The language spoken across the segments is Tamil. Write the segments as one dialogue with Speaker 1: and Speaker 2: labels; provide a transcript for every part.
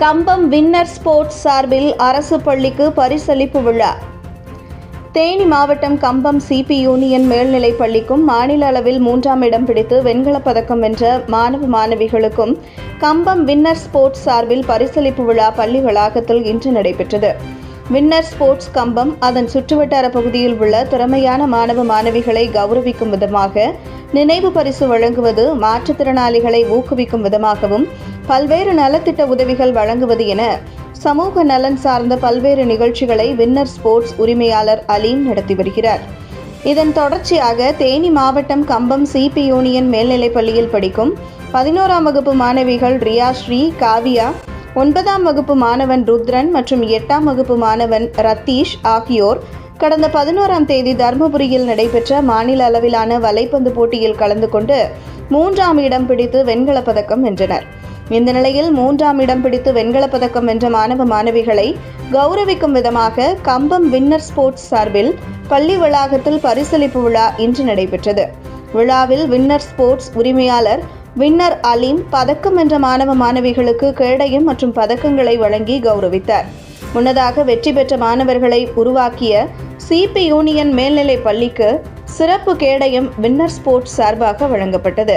Speaker 1: கம்பம் வின்னர் ஸ்போர்ட்ஸ் சார்பில் அரசு பள்ளிக்கு பரிசளிப்பு விழா. தேனி மாவட்டம் கம்பம் சிபி யூனியன் மேல்நிலைப் பள்ளிக்கும் மாநில அளவில் மூன்றாம் இடம் பிடித்து வெண்கலப் பதக்கம் வென்ற மாணவ மாணவிகளுக்கும் கம்பம் வின்னர் ஸ்போர்ட்ஸ் சார்பில் பரிசளிப்பு விழா பள்ளி வளாகத்தில் இன்று நடைபெற்றது. வின்னர் ஸ்போர்ட்ஸ் கம்பம் அதன் சுற்றுவட்டார பகுதியில் உள்ள திறமையான மாணவ மாணவிகளை கௌரவிக்கும் விதமாக நினைவு பரிசு வழங்குவது மாற்றுத்திறனாளிகளை ஊக்குவிக்கும் விதமாகவும் பல்வேறு நலத்திட்ட உதவிகள் வழங்குவது என சமூக நலன் சார்ந்த பல்வேறு நிகழ்ச்சிகளை வின்னர் ஸ்போர்ட்ஸ் உரிமையாளர் அலீம் நடத்தி வருகிறார். இதன் தொடர்ச்சியாக தேனி மாவட்டம் கம்பம் சிபி யூனியன் மேல்நிலைப் பள்ளியில் படிக்கும் பதினோராம் வகுப்பு மாணவிகள் ரியா ஸ்ரீ காவியா ஒன்பதாம் வகுப்பு மாணவன் ருத்ரன் மற்றும் எட்டாம் வகுப்பு மாணவன் ரத்தீஷ் ஆகியோர் கடந்த பதினோராம் தேதி தருமபுரியில் நடைபெற்ற மாநில அளவிலான வலைப்பந்து போட்டியில் கலந்து கொண்டு மூன்றாம் இடம் பிடித்து வெண்கலப் பதக்கம் வென்றனர். இந்த நிலையில் மூன்றாம் இடம் பிடித்து வெண்கலப் பதக்கம் வென்ற மாணவ மாணவிகளை கௌரவிக்கும் விதமாக கம்பம் வின்னர் ஸ்போர்ட்ஸ் சார்பில் பள்ளி வளாகத்தில் பரிசளிப்பு விழா இன்று நடைபெற்றது. விழாவில் வின்னர் ஸ்போர்ட்ஸ் உரிமையாளர் வின்னர் அலீம் பதக்கம் என்ற மாணவ மாணவிகளுக்கு கேடயம் மற்றும் பதக்கங்களை வழங்கி கௌரவித்தார். முன்னதாக வெற்றி பெற்ற மாணவர்களை உருவாக்கிய சிபி யூனியன் மேல்நிலை பள்ளிக்கு சிறப்பு கேடயம் வின்னர் ஸ்போர்ட்ஸ் சார்பாக வழங்கப்பட்டது.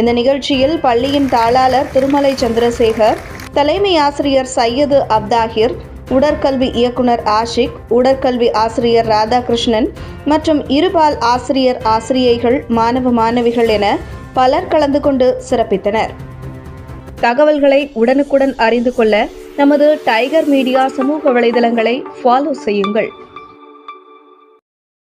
Speaker 1: இந்த நிகழ்ச்சியில் பள்ளியின் தாளாளர் திருமலை சந்திரசேகர் தலைமை ஆசிரியர் சையது அப்தாகிர் உடற்கல்வி இயக்குனர் ஆஷிக் உடற்கல்வி ஆசிரியர் ராதாகிருஷ்ணன் மற்றும் இருபால் ஆசிரியர் ஆசிரியைகள் மாணவ மாணவிகள் என பலர் கலந்து கொண்டு சிறப்பித்தனர். தகவல்களை உடனுக்குடன் அறிந்து கொள்ள நமது டைகர் மீடியா சமூக வலைதளங்களை ஃபாலோ செய்யுங்கள்.